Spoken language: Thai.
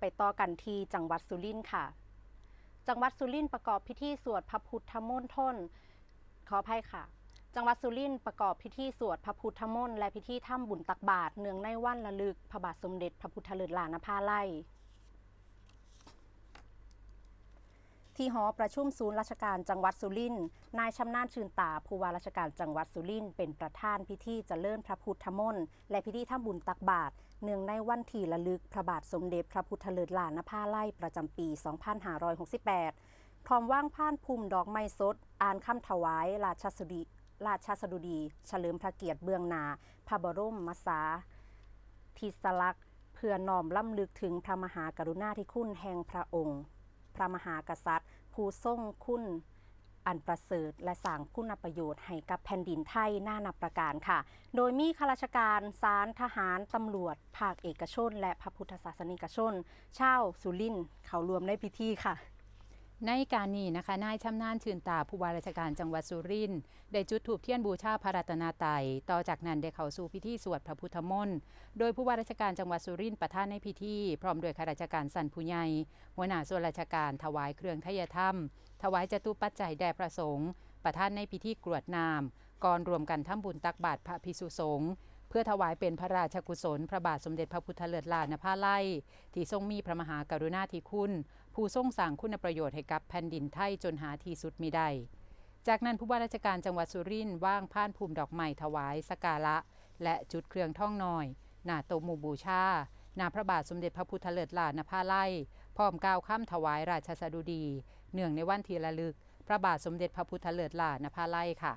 ไปต่อกันที่จังหวัดสุรินทร์ค่ะ จังหวัดสุรินทร์ประกอบพิธีสวดพระพุทธมนต์ทนขออภัยค่ะ จังหวัดสุรินทร์ประกอบพิธีสวดพระพุทธมนต์และพิธีถ้ำบุญตักบาตรเนืองในวันระลึกพระบาทสมเด็จพระพุทธเลิศลานภาไลย ที่หอประชุมศูนย์ราชการจังหวัดสุรินทร์นายชำนาญชื่นตาผู้ว่าราชการจังหวัดสุรินทร์เป็นประธานพิธีเจริญพระพุทธมนต์และพิธีทำบุญตักบาตรเนื่องในวันที่ระลึกพระบาทสมเด็จพระพุทธเลิศลานภาไลยประจำปี 2568 พร้อมว่างผ่านภูมิดอกไม้สด อ่านคำถวายราชสุดีราชสดุดี เฉลิมพระเกียรติเบื้องนาพระบรมมสาธิสลักษณ์เพื่อน้อมล้ำลึกถึงพระมหากรุณาธิคุณแห่งพระองค์ ระมหากษัตริย์ ผู้ทรงคุณอันประเสริฐและสร้างคุณประโยชน์ให้กับแผ่นดินไทยหน้านับประการค่ะ โดยมีข้าราชการศาลทหาร ตำรวจ ภาคเอกชน และพระพุทธศาสนิกชน ชาวสุรินทร์เขารวมในพิธีค่ะ ในการนี้นะคะนายชำนาญชื่นตาผู้ว่าราชการจังหวัดสุรินทร์ได้จุดถูปเทียนบูชาพระรัตนตรัยต่อจากนั้นได้เข้าสู่พิธีสวดพระพุทธมนต์โดยผู้ว่าราชการจังหวัดสุรินทร์ประธานในพิธีพร้อมด้วยข้าราชการสันผู้ใหญ่หัวหน้าส่วนราชการถวายเครื่องทยธรรม ถวายจตุปัจจัยแด่พระสงฆ์ประธานในพิธีกรวดน้ำก่อนรวมกันทำบุญตักบาตรพระภิกษุสงฆ์ เพื่อถวายเป็นพระราชกุศล พระบาทสมเด็จพระพุทธเลิศลานภาไลที่ทรงมีพระมหากรุณาธิคุณ ผู้ทรงสร้างคุณประโยชน์ให้กับแผ่นดินไทยจนหาที่สุดมิได้จากนั้นผู้ว่าราชการจังหวัดสุรินทร์ว่างผ่านภูมิดอกไม้ถวายสการะและจุดเครื่องท่องน้อย หน้าโตมูบูชาหน้าพระบาทสมเด็จพระพุทธเลิศลานภาไลพร้อมกล่าวคำถวายราชสดุดี เนื่องในวันที่ระลึก พระบาทสมเด็จพระพุทธเลิศลานภาไลค่ะ